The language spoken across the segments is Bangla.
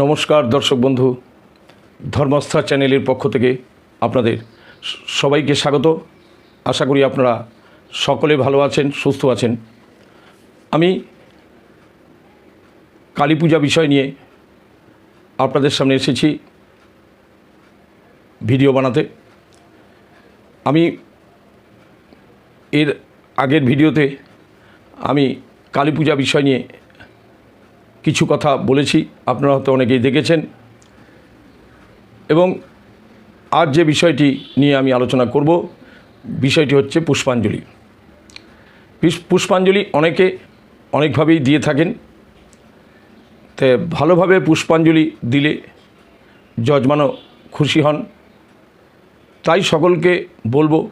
নমস্কার, দর্শক বন্ধু। ধর্মস্থা চ্যানেলের পক্ষ থেকে আপনাদের সবাইকে স্বাগত। আশা করি আপনারা সকলে ভালো আছেন, সুস্থ আছেন। আমি কালী পূজা বিষয় নিয়ে আপনাদের সামনে এসেছি ভিডিও বানাতে। আমি এর আগের ভিডিওতে আমি কালী পূজা বিষয় নিয়ে কিছু কথা বলেছি, আপনারা হয়তো অনেকেই দেখেছেন। এবং আজ যে বিষয়টি নিয়ে আমি আলোচনা করব, বিষয়টি হচ্ছে পুষ্পাঞ্জলি। পুষ্পাঞ্জলি অনেকে অনেকভাবেই দিয়ে থাকেন। তে ভালোভাবে পুষ্পাঞ্জলি দিলে যজমানও খুশি হন। তাই সকলকে বলব,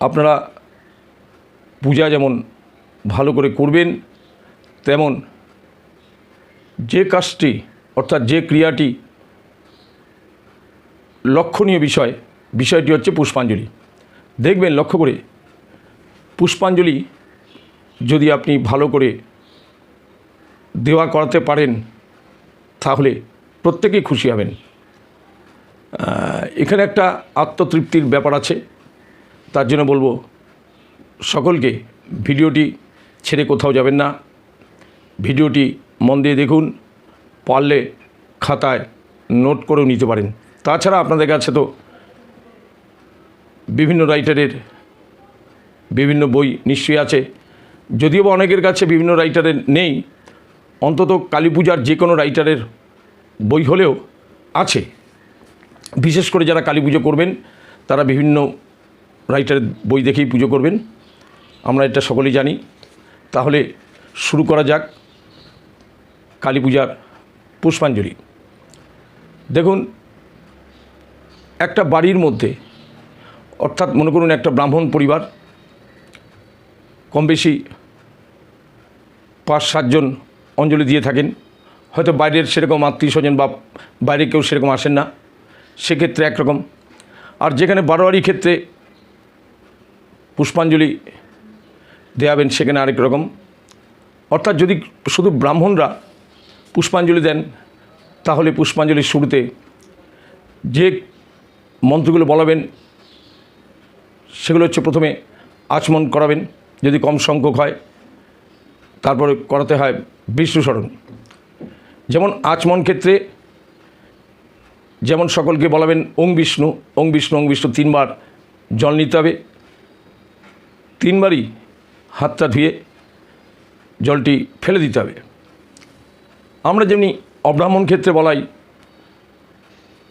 আপনারা পূজা যেমন ভালো করে করবেন, তেমন যে কাজটি, অর্থাৎ যে ক্রিয়াটি লক্ষণীয় বিষয়, বিষয়টি হচ্ছে পুষ্পাঞ্জলি। দেখবেন লক্ষ্য করে, পুষ্পাঞ্জলি যদি আপনি ভালো করে দেওয়া করাতে পারেন, তাহলে প্রত্যেকেই খুশি হবেন। এখানে একটা আত্মতৃপ্তির ব্যাপার আছে। তার জন্য বলব, সকলকে ভিডিওটি ছেড়ে কোথাও যাবেন না। ভিডিওটি মন দিয়ে দেখুন, পারলে খাতায় নোট করেও নিতে পারেন। তাছাড়া আপনাদের কাছে তো বিভিন্ন রাইটারের বিভিন্ন বই নিশ্চয়ই আছে। যদিও বা অনেকের কাছে বিভিন্ন রাইটারের নেই, অন্তত কালী পূজার যে কোনো রাইটারের বই হলেও আছে। বিশেষ করে যারা কালী পুজো করবেন, তারা বিভিন্ন রাইটারের বই দেখেই পুজো করবেন। আমরা এটা সকলেই জানি। তাহলে শুরু করা যাক। কালী পূজার পুষ্পাঞ্জলি। দেখুন, একটা বাড়ির মধ্যে, অর্থাৎ মনে করুন একটা ব্রাহ্মণ পরিবার কম বেশি পাঁচ সাতজন অঞ্জলি দিয়ে থাকেন। হয়তো বাইরের সেরকম আত্মীয় স্বজন বা বাইরে কেউ সেরকম আসেন না, সেক্ষেত্রে একরকম। আর যেখানে বারোয়ারি ক্ষেত্রে পুষ্পাঞ্জলি দেয়াবেন সেখানে আরেক রকম। অর্থাৎ যদি শুধু ব্রাহ্মণরা পুষ্পাঞ্জলি দেন, তাহলে পুষ্পাঞ্জলির শুরুতে যে মন্ত্রগুলো বলাবেন, সেগুলো হচ্ছে প্রথমে আচমন করাবেন, যদি কম সংখ্যক হয়, তারপরে করাতে হয় বিষ্ণু স্মরণ। যেমন আচমন ক্ষেত্রে যেমন সকলকে বলাবেন, ওং বিষ্ণু ওং বিষ্ণু ওং বিষ্ণু, তিনবার জল নিতে হবে। তিনবারই হাতটা ধুয়ে জলটি ফেলে দিতে হবে। আমরা যেমনি অব্রাহ্মণ ক্ষেত্রে বলাই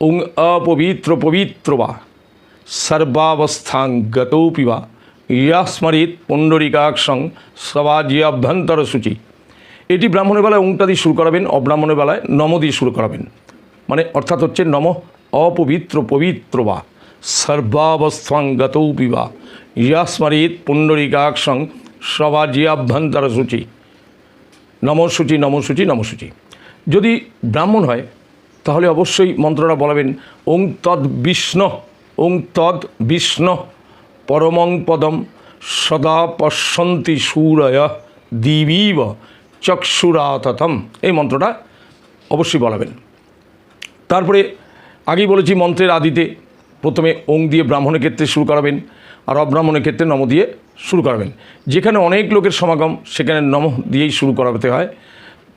ওং অপবিত্র পবিত্র বা সর্বাবস্থাং গতৌপি বা, ইয়াস্মরিত পুণ্ডরিকাক্ষং সবাজ্যাভ্যন্তর সূচি এটি ব্রাহ্মণের বেলায় ওংটা দিয়ে শুরু করাবেন, অব্রাহ্মণের বেলায় নম দিয়ে শুরু করাবেন। মানে অর্থাৎ হচ্ছে নম অপবিত্র পবিত্র বা সর্বাবস্থাং গতৌপি বা, ইয়াস্মরিত পুণ্ডরিকাক্ষং সবাজ্যাভ্যন্তর সূচি নমসূচি নমসূচি নমসূচি। যদি ব্রাহ্মণ হয়, তাহলে অবশ্যই মন্ত্রটা বলাবেন, ওং তদ বিষ্ণ, ওং তদ বিষ্ণ, পরমং পদম, সদা পশ্যন্তি সুরয়, দিবীব চক্ষুরাততম এই মন্ত্রটা অবশ্যই বলাবেন। তারপরে আগেই বলেছি মন্ত্রের আদিতে প্রথমে ওং দিয়ে ব্রাহ্মণের ক্ষেত্রে শুরু করাবেন আর অব্রাহ্মণের ক্ষেত্রে নম দিয়ে শুরু করাবেন। যেখানে অনেক লোকের সমাগম, সেখানে নম দিয়েই শুরু করাতে হয়।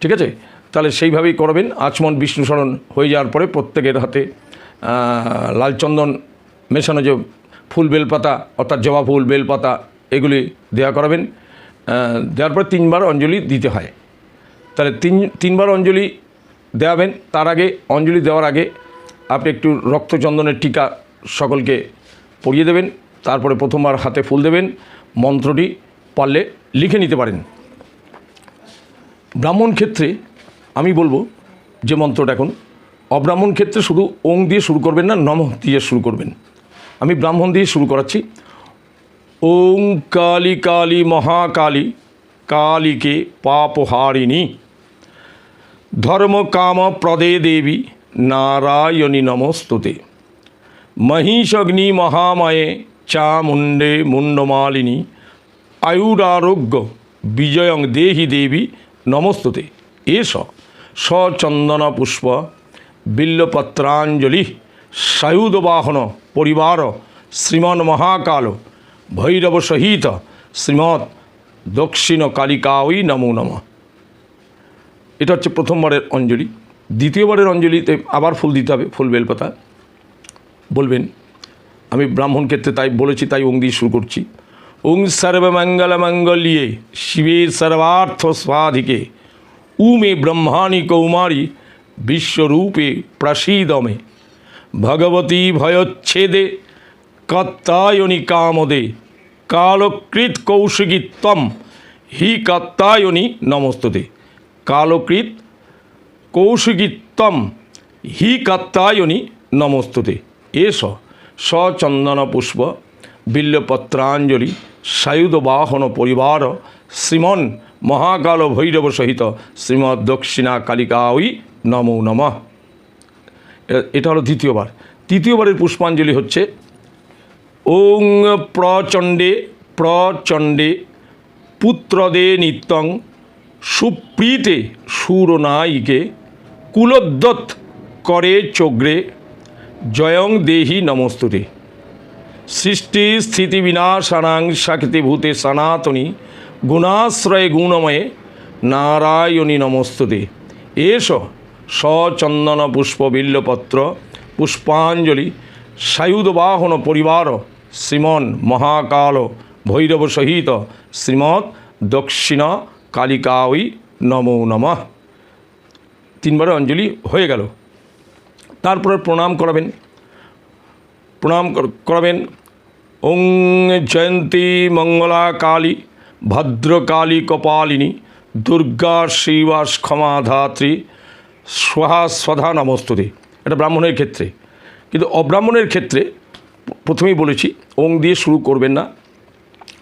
ঠিক আছে? তাহলে সেইভাবেই করবেন। আচমন বিষ্ণু স্মরণ হয়ে যাওয়ার পরে প্রত্যেকের হাতে আহ, লাল চন্দন মেশানো যে ফুল বেলপাতা অর্থাৎ জবা ফুল বেলপাতা এগুলি দেওয়া করাবেন। দেওয়ার পরে তিনবার অঞ্জলি দিতে হয়। তাহলে তিন তিনবার অঞ্জলি দেওয়াবেন। তার আগে অঞ্জলি দেওয়ার আগে আপনি একটু রক্তচন্দনের টিকা সকলকে পরিয়ে দেবেন। তারপরে প্রথমবার হাতে ফুল দেবেন। মন্ত্রটি পারলে লিখে নিতে পারেন। ব্রাহ্মণ ক্ষেত্রে আমি বলব যে মন্ত্রটা এখন, অব্রাহ্মণ ক্ষেত্রে শুধু ওং দিয়ে শুরু করবেন না, নম দিয়ে শুরু করবেন। আমি ব্রাহ্মণ দিয়ে শুরু করাচ্ছি। ওং কালী কালী মহাকালী, কালীকে পাপহারিণী, ধর্ম কাম প্রদে দেবী, নারায়ণী নমস্তুতে। মহিষগ্নি মহাময়ে, চামুণ্ডে মুণ্ডমালিনী, আয়ুরারোগ্য, বিজয়ং দেহি দেবী নমস্তুতে। এস সচন্দন পুষ্প বিল্লপত্রাঞ্জলি সায়ুধবাহন পরিবার, শ্রীমন মহাকাল, ভৈরব সহিত, শ্রীমৎ দক্ষিণ কালিকা কালিকাওই নমো নমঃ। এটা হচ্ছে প্রথমবারের অঞ্জলি। দ্বিতীয়বারের অঞ্জলিতে আবার ফুল দিতে হবে, ফুল বেলপাতা। বলবেন, আমি ব্রাহ্মণ ক্ষেত্রে তাই বলেছি, তাই ওং দিয়ে শুরু করছি। ওং সর্বমঙ্গল মঙ্গলিয়ে শিবে সর্বার্থ স্বাধিকে উমে ব্রহ্মাণী কৌমারী বিশ্বরূপে প্রসীদমে ভগবতী ভয়চ্ছেদে কত্তায়নি কামদে কালকৃত কৌশিকীত্বম হি কত্তায়নি নমস্ততে কালকৃত কৌশিকীত্বম হি কাত্তায়নি নমস্তুতে এস সচন্দন পুষ্প বিল্লপত্রাঞ্জলি সায়ুধ বাহন পরিবার শ্রীমন মহাকাল ভৈরব সহিত শ্রীমৎ দক্ষিণা কালিকাওই নমো। নমঃ এটা হলো দ্বিতীয়বার। তৃতীয়বারের পুষ্পাঞ্জলি হচ্ছে, ওং প্রচণ্ডে প্রচণ্ডে পুত্রদে নিত্যং সুপ্রীতে সুরনায়িকে কুলোদ্যত করে চোগ্রে জয়ং দেহি নমস্তুতে। সৃষ্টি স্থিতি বিনাশানাং শাক্তিভূতে সনাতনী গুণাশ্রয় গুণময়ে নারায়ণী নমস্তুতে। এস, সচন্দন পুষ্প বিল্লপত্র, পুষ্পাঞ্জলি সায়ুধবাহন পরিবার, শ্রীমন মহাকাল ভৈরব সহিত, শ্রীমৎ দক্ষিণ কালিকাওই নমো নমঃ। তিনবারে অঞ্জলি হয়ে গেল। তারপরে প্রণাম করাবেন। প্রণাম কর- করাবেন। ওং জয়ন্তী মঙ্গলা কালী ভদ্রকালী কপালিনী দুর্গা শিবা ক্ষমাধাত্রী, স্বহা স্বধা নমস্তুতে। এটা ব্রাহ্মণের ক্ষেত্রে। কিন্তু অব্রাহ্মণের ক্ষেত্রে প্রথমেই বলেছি, ওং দিয়ে শুরু করবেন না।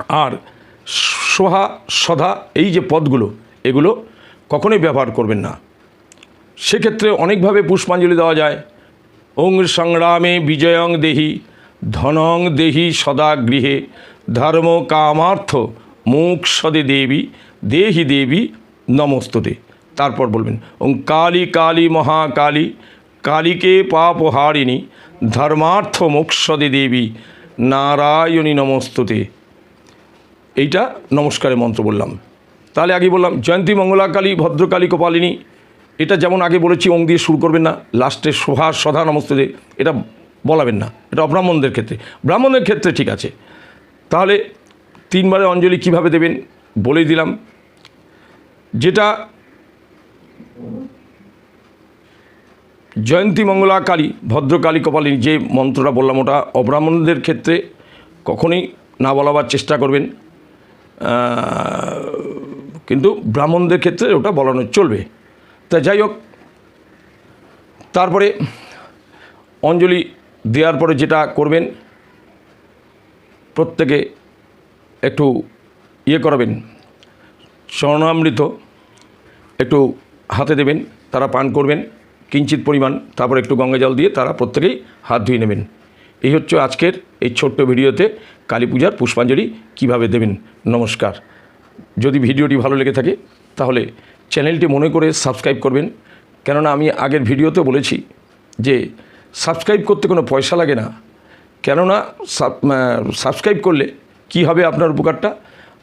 আর সোহা সধা এই যে পদগুলো, এগুলো কখনোই ব্যবহার করবেন না। সেক্ষেত্রে অনেকভাবে পুষ্পাঞ্জলি দেওয়া যায়। ওং সংগ্রামে বিজয়ং দেহি, ধনং দেহি সদা গৃহে, ধর্ম কামার্থ মোক্ষদে দেবী, দেহি দেবী, নমস্ততে। তারপর বলবেন, ওং কালী কালী মহাকালী, কালীকে পাপহারিণী ধর্মার্থ মোক্ষদে দেবী, নারায়ণী নমস্ততে। এইটা নমস্কারের মন্ত্র বললাম। তাহলে আগে বললাম, জয়ন্তী মঙ্গলাকালী, ভদ্রকালী, কপালিনী, এটা যেমন আগে বলেছি অং দিয়ে শুরু করবেন না, লাস্টে শোভা সধা নমস্তে এটা বলাবেন না, এটা অব্রাহ্মণদের ক্ষেত্রে। ব্রাহ্মণের ক্ষেত্রে ঠিক আছে। তাহলে তিনবারে অঞ্জলি কীভাবে দেবেন বলেই দিলাম। যেটা জয়ন্তী মঙ্গলা কালী ভদ্রকালী কপালিনী যে মন্ত্রটা বললাম ওটা অব্রাহ্মণদের ক্ষেত্রে কখনোই না বলাবার চেষ্টা করবেন। কিন্তু ব্রাহ্মণদের ক্ষেত্রে ওটা বলানো চলবে। তা যাই হোক, তারপরে অঞ্জলি দেওয়ার পরে যেটা করবেন, প্রত্যেকে একটু ইয়ে করাবেন, স্বর্ণামৃত একটু হাতে দেবেন, তারা পান করবেন, কিঞ্চিত পরিমাণ, তারপর একটু গঙ্গা জল দিয়ে তারা প্রত্যেকেই হাত ধুয়ে নেবেন। এই হচ্ছে আজকের এই ছোট্ট ভিডিওতে কালী পূজার পুষ্পাঞ্জলি কীভাবে দেবেন। নমস্কার। যদি ভিডিওটি ভালো লেগে থাকে, তাহলে চ্যানেলটি মনে করে সাবস্ক্রাইব করবেন। কেননা আমি আগের ভিডিওতে বলেছি যে সাবস্ক্রাইব করতে কোনো পয়সা লাগে না। কেননা সাব- সাবস্ক্রাইব করলে কি হবে আপনার উপকারটা?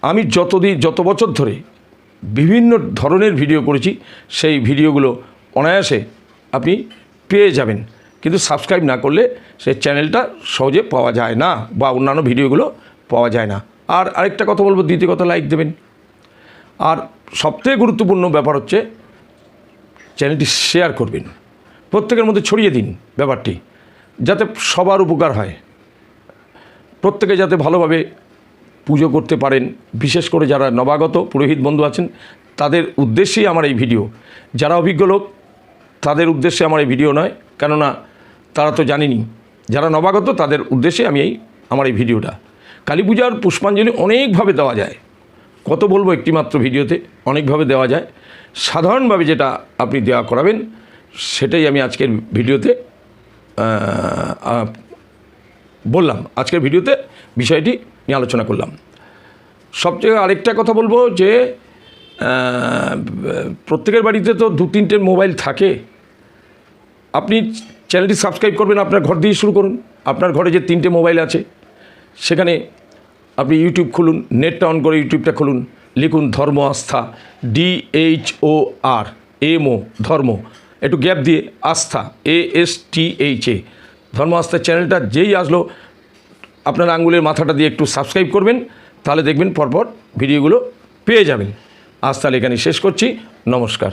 আমি যতদিন, যত বছর ধরে বিভিন্ন ধরনের ভিডিও করেছি, সেই ভিডিওগুলো অনায়াসে আপনি পেয়ে যাবেন। কিন্তু সাবস্ক্রাইব না করলে সেই চ্যানেলটা সহজে পাওয়া যায় না বা অন্যান্য ভিডিওগুলো পাওয়া যায় না। আর আরেকটা কথা বলব, দ্বিতীয় কথা লাইক দেবেন। আর সবথেকে গুরুত্বপূর্ণ ব্যাপার হচ্ছে, চ্যানেলটি শেয়ার করবেন। প্রত্যেকের মধ্যে ছড়িয়ে দিন ব্যাপারটি, যাতে সবার উপকার হয়। প্রত্যেকে যাতে ভালোভাবে পুজো করতে পারেন। বিশেষ করে যারা নবাগত পুরোহিত বন্ধু আছেন, তাদের উদ্দেশ্যেই আমার এই ভিডিও। যারা অভিজ্ঞ লোক, তাদের উদ্দেশ্যে আমার এই ভিডিও নয়। কেননা তারা তো জানেনি। যারা নবাগত, তাদের উদ্দেশ্যে আমি এই, আমার এই ভিডিওটা। কালী পূজার পুষ্পাঞ্জলি অনেকভাবে দেওয়া যায়। কত বলব একটিমাত্র ভিডিওতে, অনেকভাবে দেওয়া যায়। সাধারণভাবে যেটা আপনি দেওয়া করাবেন, সেটাই আমি আজকের ভিডিওতে বললাম। আজকের ভিডিওতে বিষয়টি নিয়ে আলোচনা করলাম। সবচেয়ে আরেকটা কথা বলব যে প্রত্যেকের বাড়িতে তো দু তিনটে মোবাইল থাকে। আপনি চ্যানেলটি সাবস্ক্রাইব করবেন, আপনার ঘর দিয়ে শুরু করুন। আপনার ঘরে যে তিনটে মোবাইল আছে, সেখানে আপনি ইউটিউব খুলুন, নেটটা অন করে ইউটিউবটা খুলুন, লিখুন ধর্ম আস্থা D H O R M O ধর্ম। একটু গ্যাপ দিয়ে, আস্থা A S T H A ধর্ম আস্থা চ্যানেলটা যেই আসলো আপনার আঙ্গুলের মাথাটা দিয়ে একটু সাবস্ক্রাইব করবেন, তাহলে দেখবেন পরপর ভিডিওগুলো পেয়ে যাবেন। আজ তাহলে এখানে শেষ করছি। নমস্কার।